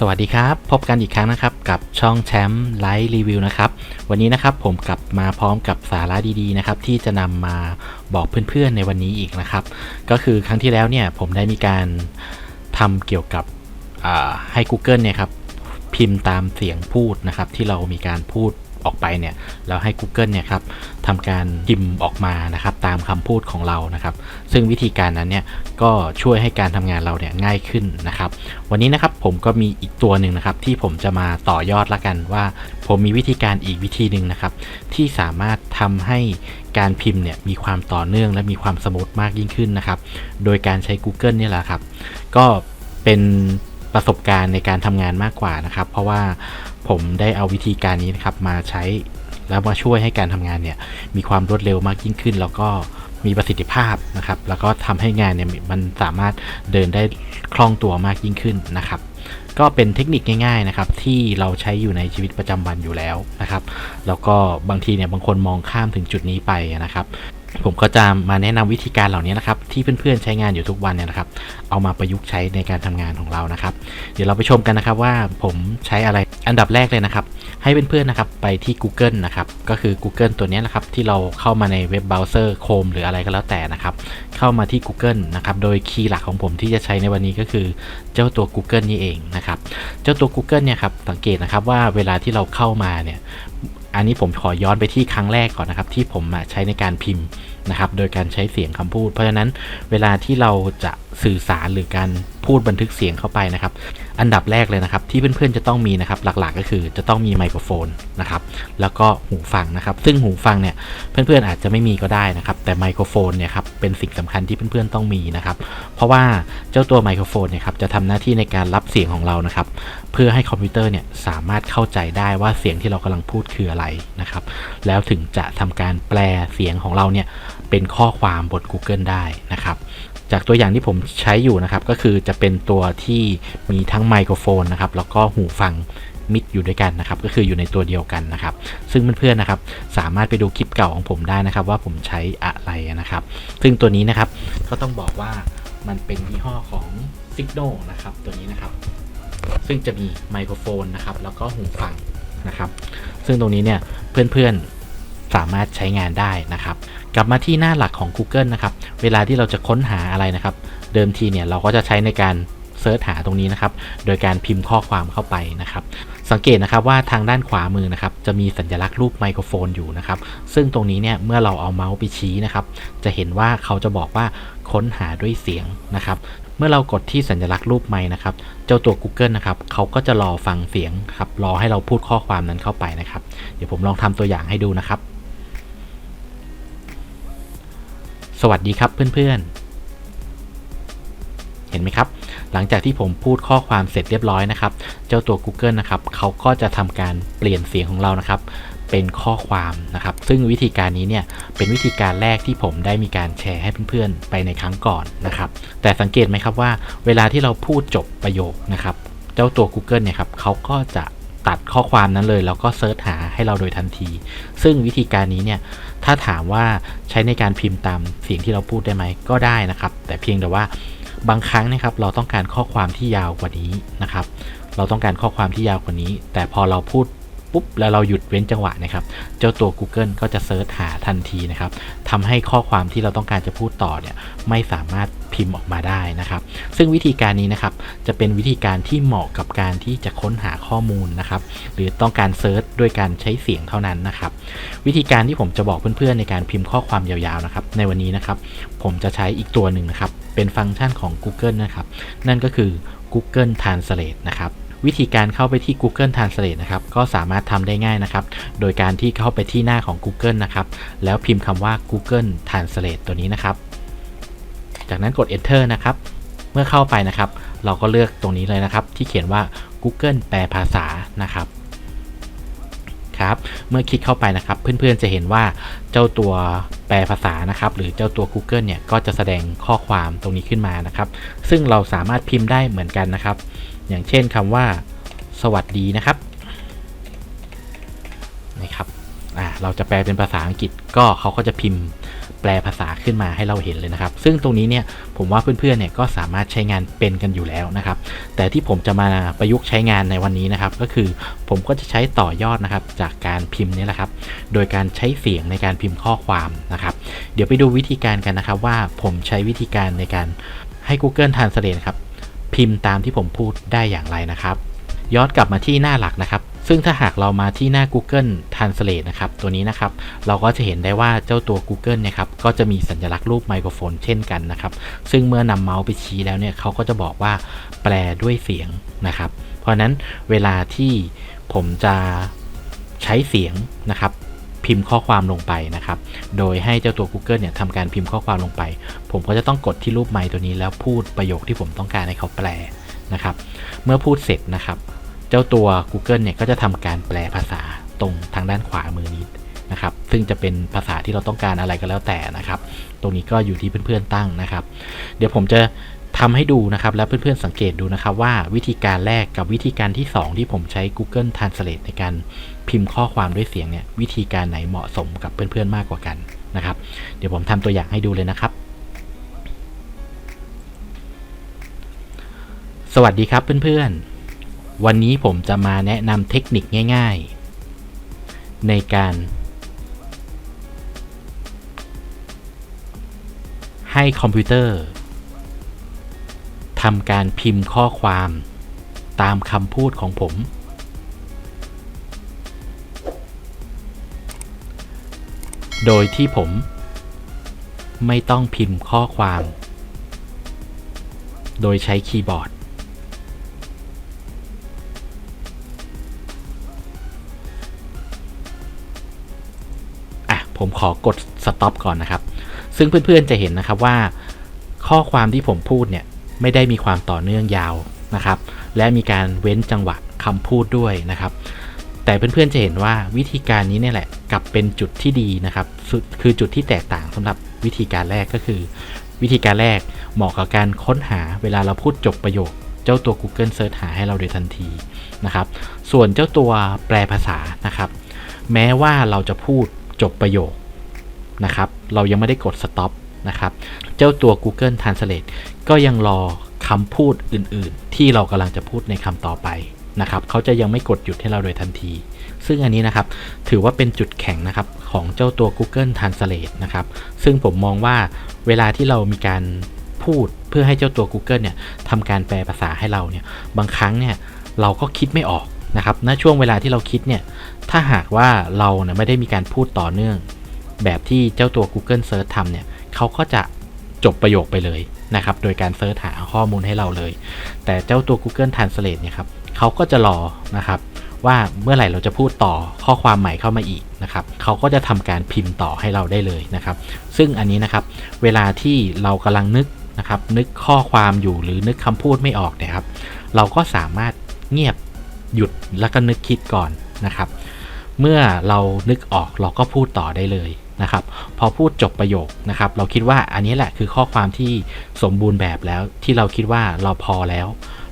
สวัสดีครับ พบกันอีกครั้งนะครับ กับช่องแชมป์ไลฟ์รีวิวนะครับ วันนี้นะครับผมกลับมาพร้อมกับสาระดีๆนะครับ ที่จะนำมาบอกเพื่อนๆในวันนี้อีกนะครับ ก็คือครั้งที่แล้วเนี่ยผมได้มีการทำเกี่ยวกับให้ Google เนี่ยครับพิมพ์ตามเสียงพูดนะครับ ที่เรามีการพูด ออกไปเนี่ยแล้วให้ Google เนี่ยครับทำการพิมพ์ออกมานะครับตามคำพูดของเรานะครับ ซึ่งวิธีการนั้นเนี่ยก็ช่วยให้การทำงานเราเนี่ยง่ายขึ้นนะครับ วันนี้นะครับผมก็มีอีกตัวหนึ่งนะครับที่ผมจะมาต่อยอดละกันว่า ผมมีวิธีการอีกวิธีหนึ่งนะครับ ที่สามารถทำให้การพิมพ์เนี่ยมีความต่อเนื่องและมีความสมูทมากยิ่งขึ้นนะครับ โดยการใช้ Google เนี่ยแหละครับ ก็เป็น ประสบการณ์ในการทำงานมากกว่านะครับ เพราะว่าผมได้เอาวิธีการนี้นะครับมาใช้แล้วมาช่วยให้การทำงานเนี่ยมีความรวดเร็วมากยิ่งขึ้น แล้วก็มีประสิทธิภาพนะครับ แล้วก็ทำให้งานเนี่ยมันสามารถเดินได้คล่องตัวมากยิ่งขึ้นนะครับก็เป็นเทคนิคง่ายๆนะครับที่เราใช้อยู่ในชีวิตประจำวันอยู่แล้วนะครับ แล้วก็บางทีเนี่ยบางคนมองข้ามถึงจุดนี้ไปนะครับ ผมก็จะมาแนะนำวิธีการเหล่านี้นะครับ ที่เพื่อนๆใช้งานอยู่ทุกวันเนี่ยนะครับ เอามาประยุกต์ใช้ในการทำงานของเรานะครับ เดี๋ยวเราไปชมกันนะครับว่าผมใช้อะไรอันดับแรกเลยนะครับ ให้เพื่อนๆนะครับไปที่ Google นะครับ ก็คือ Google ตัวนี้นะครับที่เราเข้ามาในเว็บเบราว์เซอร์โคมหรืออะไรก็แล้วแต่นะครับ เข้ามาที่ Google นะครับ โดยคีย์หลักของผมที่จะใช้ในวันนี้ก็คือเจ้าตัว Google นี่เองนะครับ เจ้าตัว Google เนี่ยครับสังเกตนะครับว่าเวลาที่เราเข้ามาเนี่ย อันนี้ผมขอย้อนไปที่ครั้งแรกก่อนนะครับ ที่ผมใช้ในการพิมพ์ นะครับโดยการใช้เสียงคำพูด เพราะฉะนั้นเวลาที่เราจะสื่อสารหรือการพูดบันทึกเสียงเข้าไปนะครับ อันดับแรกเลยนะครับ ที่เพื่อนๆจะต้องมีนะครับ หลักๆ ก็คือจะต้องมีไมโครโฟนนะครับ แล้วก็หูฟังนะครับ ซึ่งหูฟังเนี่ยเพื่อนๆอาจจะไม่มีก็ได้นะครับ แต่ไมโครโฟนเนี่ยครับเป็นสิ่งสำคัญที่เพื่อนๆต้องมีนะครับ เพราะว่าเจ้าตัวไมโครโฟนเนี่ยครับจะทำหน้าที่ในการรับเสียงของเรานะครับ เพื่อให้คอมพิวเตอร์เนี่ยสามารถเข้าใจได้ว่าเสียงที่เรากำลังพูดคืออะไรนะครับ แล้วถึงจะทำการแปลเสียงของเราเนี่ย เป็นข้อความบน Google ได้นะครับ จากตัวอย่างที่ผมใช้อยู่นะครับ ก็คือจะเป็นตัวที่มีทั้งไมโครโฟนนะครับ แล้วก็หูฟังมิกอยู่ด้วยกันนะครับ ก็คืออยู่ในตัวเดียวกันนะครับ ซึ่งเพื่อนๆนะครับ สามารถไปดูคลิปเก่าของผมได้นะครับ ว่าผมใช้อะไรนะครับ ซึ่งตัวนี้นะครับก็ต้องบอกว่ามันเป็นยี่ห้อของ Signal นะครับ ตัวนี้นะครับ ซึ่งจะมีไมโครโฟนนะครับ แล้วก็หูฟังนะครับ ซึ่งตรงนี้เนี่ยเพื่อนๆ สามารถใช้งานได้นะครับ กลับมาที่หน้าหลักของ Google นะครับ เวลาที่เราจะค้นหาอะไรนะครับ เดิมทีเนี่ยเราก็จะใช้ในการเซิร์ชหาตรงนี้นะครับ โดยการพิมพ์ข้อความเข้าไปนะครับ สังเกตนะครับว่าทางด้านขวามือนะครับ จะมีสัญลักษณ์รูปไมโครโฟนอยู่นะครับ ซึ่งตรงนี้เนี่ยเมื่อเราเอาเมาส์ไปชี้นะครับ จะเห็นว่าเขาจะบอกว่าค้นหาด้วยเสียงนะครับ เมื่อเรากดที่สัญลักษณ์รูปไม้นะครับ เจ้าตัว Google นะครับ เขาก็จะรอฟังเสียงครับ รอให้เราพูดข้อความนั้นเข้าไปนะครับ เดี๋ยวผมลองทำตัวอย่างให้ดูนะครับ สวัสดีครับเพื่อนๆ เห็นไหมครับ หลังจากที่ผมพูดข้อความเสร็จเรียบร้อยนะครับ เจ้าตัว Google นะครับเขาก็จะทำการเปลี่ยนเสียงของเรานะครับ เป็นข้อความนะครับ ซึ่งวิธีการนี้เนี่ยเป็นวิธีการแรกที่ผมได้มีการแชร์ให้เพื่อนๆ ไปในครั้งก่อนนะครับ แต่สังเกตไหมครับว่า เวลาที่เราพูดจบประโยคนะครับ เจ้าตัว Google เนี่ยครับเขาก็จะ ตัดข้อความนั้นเลย แล้วก็เซิร์ชหาให้เราโดยทันที ซึ่งวิธีการนี้เนี่ยถ้าถามว่าใช้ในการพิมพ์ตามเสียงที่เราพูดได้ไหมก็ได้นะครับ แต่เพียงแต่ว่าบางครั้งนะครับเราต้องการข้อความที่ยาวกว่านี้นะครับ เราต้องการข้อความที่ยาวกว่านี้ แต่พอเราพูดปุ๊บแล้วเราหยุดเว้นจังหวะนะครับ เจ้าตัว Google ก็จะเซิร์ชหาทันทีนะครับทำให้ข้อความที่เราต้องการจะพูดต่อเนี่ยไม่สามารถ พิมพ์ออกมาได้นะครับ ซึ่งวิธีการนี้นะครับจะเป็นวิธีการที่เหมาะกับการที่จะค้นหาข้อมูลนะครับ หรือต้องการเซิร์ชด้วยการใช้เสียงเท่านั้นนะครับ วิธีการที่ผมจะบอกเพื่อนๆในการพิมพ์ข้อความยาวๆนะครับ ในวันนี้นะครับ ผมจะใช้อีกตัวหนึ่งนะครับ เป็นฟังก์ชันของ Google นะครับ นั่นก็คือ Google Translate นะครับวิธีการเข้าไปที่ Google Translate นะครับ ก็สามารถทำได้ง่ายนะครับ โดยการที่เข้าไปที่หน้าของ Google นะครับ แล้วพิมพ์คำว่า Google Translate ตัวนี้นะครับ จากนั้นกด Enter นะครับ เมื่อเข้าไปนะครับ เราก็เลือกตรงนี้เลยนะครับ ที่เขียนว่า Google แปลภาษานะครับครับ เมื่อคลิกเข้าไปนะครับ เพื่อนๆจะเห็นว่าเจ้าตัวแปลภาษานะครับ หรือเจ้าตัว Google เนี่ยก็จะแสดงข้อความตรงนี้ขึ้นมานะครับ ซึ่งเราสามารถพิมพ์ได้เหมือนกันนะครับ อย่างเช่นคำว่า สวัสดีนะครับนะครับอ่าเราจะแปลเป็นภาษาอังกฤษก็เขาก็จะพิมพ์ แปลภาษาขึ้นมาให้เราเห็นเลยนะครับ ซึ่งตรงนี้เนี่ยผมว่าเพื่อนๆเนี่ยก็สามารถใช้งานเป็นกันอยู่แล้วนะครับ แต่ที่ผมจะมาประยุกต์ใช้งานในวันนี้นะครับ ก็คือผมก็จะใช้ต่อยอดนะครับจากการพิมพ์นี่แหละครับ โดยการใช้เสียงในการพิมพ์ข้อความนะครับ เดี๋ยวไปดูวิธีการกันนะครับว่าผมใช้วิธีการในการให้ Google Translate ครับพิมพ์ตามที่ผมพูดได้อย่างไรนะครับ ย้อนกลับมาที่หน้าหลักนะครับ ซึ่งถ้าหากเรามาที่หน้า Google Translate นะครับตัวนี้นะครับเราก็จะเห็นได้ว่าเจ้าตัว Google เนี่ยครับก็จะมีสัญลักษณ์รูปไมโครโฟนเช่นกันนะครับซึ่งเมื่อนำเมาส์ไปชี้แล้วเนี่ยเขาก็จะบอกว่าแปลด้วยเสียงนะครับ เพราะฉะนั้นเวลาที่ผมจะใช้เสียงนะครับพิมพ์ข้อความลงไปนะครับ โดยให้เจ้าตัว Google เนี่ยทำการพิมพ์ข้อความลงไป ผมก็จะต้องกดที่รูปไมค์ตัวนี้แล้วพูดประโยคที่ผมต้องการให้เขาแปลนะครับ เมื่อพูดเสร็จนะครับ เจ้าตัว Google เนี่ยก็จะทำการแปลภาษาตรงทางด้านขวามือนี้นะครับ ซึ่งจะเป็นภาษาที่เราต้องการอะไรก็แล้วแต่นะครับ ตรงนี้ก็อยู่ที่เพื่อนๆตั้งนะครับ เดี๋ยวผมจะทำให้ดูนะครับ แล้วเพื่อนๆสังเกตดูนะครับว่าวิธีการแรกกับวิธีการที่ 2 ที่ผมใช้ Google Translate ในการพิมพ์ข้อความด้วยเสียงเนี่ยวิธีการไหนเหมาะสมกับเพื่อนๆมากกว่ากันนะครับ เดี๋ยวผมทำตัวอย่างให้ดูเลยนะครับ สวัสดีครับเพื่อนๆ วันนี้ผมจะมาแนะนำเทคนิคง่าย ๆ ในการ ให้คอมพิวเตอร์ทำการพิมพ์ข้อความตามคำพูดของผม โดยที่ผม ไม่ต้องพิมพ์ข้อความ โดยใช้คีย์บอร์ด ผมขอกด stop ก่อนนะครับ ซึ่งเพื่อนๆจะเห็นนะครับว่า ข้อความที่ผมพูดเนี่ยไม่ได้มีความต่อเนื่องยาวนะครับ และมีการเว้นจังหวะคำพูดด้วยนะครับ แต่เพื่อนๆจะเห็นว่าวิธีการนี้เนี่ยแหละกลับเป็นจุดที่ดีนะครับ คือจุดที่แตกต่างสำหรับวิธีการแรกก็คือ วิธีการแรกเหมาะกับการค้นหาเวลาเราพูดจบประโยค เจ้าตัว Google Search หาให้เราโดยทันทีนะครับ ส่วนเจ้าตัวแปลภาษานะครับ แม้ว่าเราจะพูด จบประโยคนะครับ เรายังไม่ได้กด stop นะครับ เจ้าตัว Google Translate ก็ยังรอคำพูดอื่นๆ ที่เรากำลังจะพูดในคำต่อไปนะครับ เขาจะยังไม่กดหยุดให้เราโดยทันที ซึ่งอันนี้นะครับ ถือว่าเป็นจุดแข็งนะครับของเจ้าตัว Google Translate นะครับ ซึ่งผมมองว่าเวลาที่เรามีการพูดเพื่อให้เจ้าตัว Google เนี่ยทำการแปลภาษาให้เราเนี่ย บางครั้งเนี่ยเราก็คิดไม่ออก นะครับณช่วงเวลาที่เราคิดเนี่ย ถ้าหากว่าเราเนี่ยไม่ได้มีการพูดต่อเนื่อง แบบที่เจ้าตัว Google Search ทำเนี่ยเขาก็จะจบประโยคไปเลยนะครับ โดยการเซิร์ชหาข้อมูลให้เราเลย แต่เจ้าตัว Google Translate เนี่ยครับเขาก็จะรอนะครับว่าเมื่อไหร่เราจะพูดต่อข้อความใหม่เข้ามาอีกนะครับเขาก็จะทำการพิมพ์ต่อให้เราได้เลยนะครับ ซึ่งอันนี้นะครับเวลาที่เรากำลังนึกนะครับนึกข้อความอยู่หรือนึกคำพูดไม่ออกเนี่ยครับ เราก็สามารถเงียบ หยุดแล้วก็นึกคิดก่อนนะครับ เมื่อเรานึกออกเราก็พูดต่อได้เลยนะครับ พอพูดจบประโยคนะครับ เราคิดว่าอันนี้แหละคือข้อความที่สมบูรณ์แบบแล้วที่เราคิดว่าเราพอแล้ว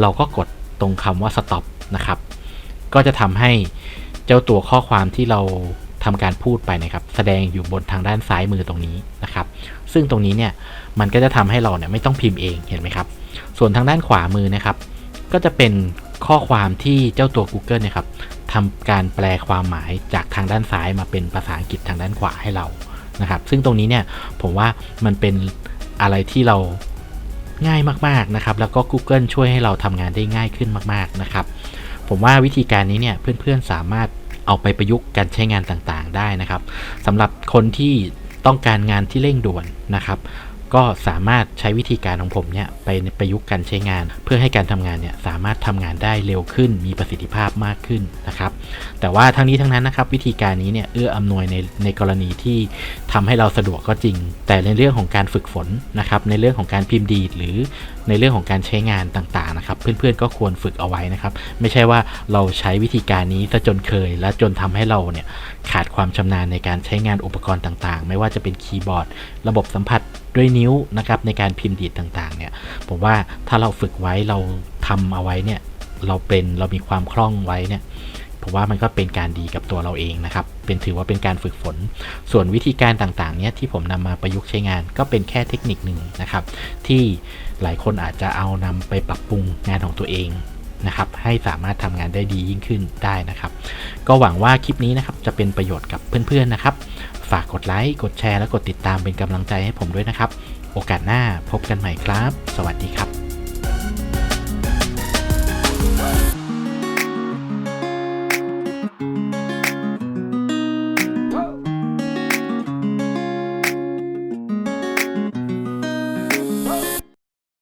เราก็กดตรงคำว่า stop นะครับ ก็จะทำให้เจ้าตัวข้อความที่เราทำการพูดไปนะครับ แสดงอยู่บนทางด้านซ้ายมือตรงนี้นะครับ ซึ่งตรงนี้เนี่ยมันก็จะทำให้เราเนี่ยไม่ต้องพิมพ์เองเห็นไหมครับ ส่วนทางด้านขวามือนะครับ ก็จะเป็น ข้อความที่เจ้าตัว Google เนี่ยครับทำการแปลความหมายจากทางด้านซ้ายมาเป็นภาษาอังกฤษทางด้านขวาให้เรานะครับ ซึ่งตรงนี้เนี่ยผมว่ามันเป็นอะไรที่เราง่ายมากๆนะครับ แล้วก็ Google ช่วยให้เราทำงานได้ง่ายขึ้นมากๆนะครับ ผมว่าวิธีการนี้เนี่ยเพื่อนๆสามารถเอาไปประยุกต์การใช้งานต่างๆได้นะครับสำหรับคนที่ต้องการงานที่เร่งด่วนนะครับ ก็สามารถใช้วิธีการของผมเนี่ยไปประยุกต์การใช้งาน เพื่อให้การทำงานเนี่ยสามารถทำงานได้เร็วขึ้น มีประสิทธิภาพมากขึ้นนะครับแต่ว่าทั้งนี้ทั้งนั้นนะครับวิธีการนี้เนี่ยเอื้ออำนวยในในกรณีที่ทำให้เราสะดวกก็จริง แต่ในเรื่องของการฝึกฝนนะครับในเรื่องของการพิมพ์ดีดหรือในเรื่องของการใช้งานต่างๆนะครับ เพื่อนๆก็ควรฝึกเอาไว้นะครับ ไม่ใช่ว่าเราใช้วิธีการนี้ซะจนเคย และจนทำให้เราเนี่ยขาดความชำนาญในการใช้งานอุปกรณ์ต่างๆ ไม่ว่าจะเป็นคีย์บอร์ด ระบบสัมผัสด้วยนิ้วนะครับในการพิมพ์ดีดต่างๆเนี่ยผมว่าถ้าเราฝึกไว้เราทำเอาไว้เนี่ยเราเป็นเรามีความคล่องไว้เนี่ย ผมว่ามันก็เป็นการดีกับตัวเราเองนะครับ เป็นถือว่าเป็นการฝึกฝน ส่วนวิธีการต่างๆเนี้ยที่ผมนำมาประยุกต์ใช้งาน ก็เป็นแค่เทคนิคหนึ่งนะครับ ที่หลายคนอาจจะเอานำไปปรับปรุงงานของตัวเองนะครับ ให้สามารถทำงานได้ดียิ่งขึ้นได้นะครับ ก็หวังว่าคลิปนี้นะครับจะเป็นประโยชน์กับเพื่อนๆนะครับ ฝากกดไลค์กดแชร์และกดติดตามเป็นกำลังใจให้ผมด้วยนะครับ โอกาสหน้าพบกันใหม่ครับ สวัสดีครับ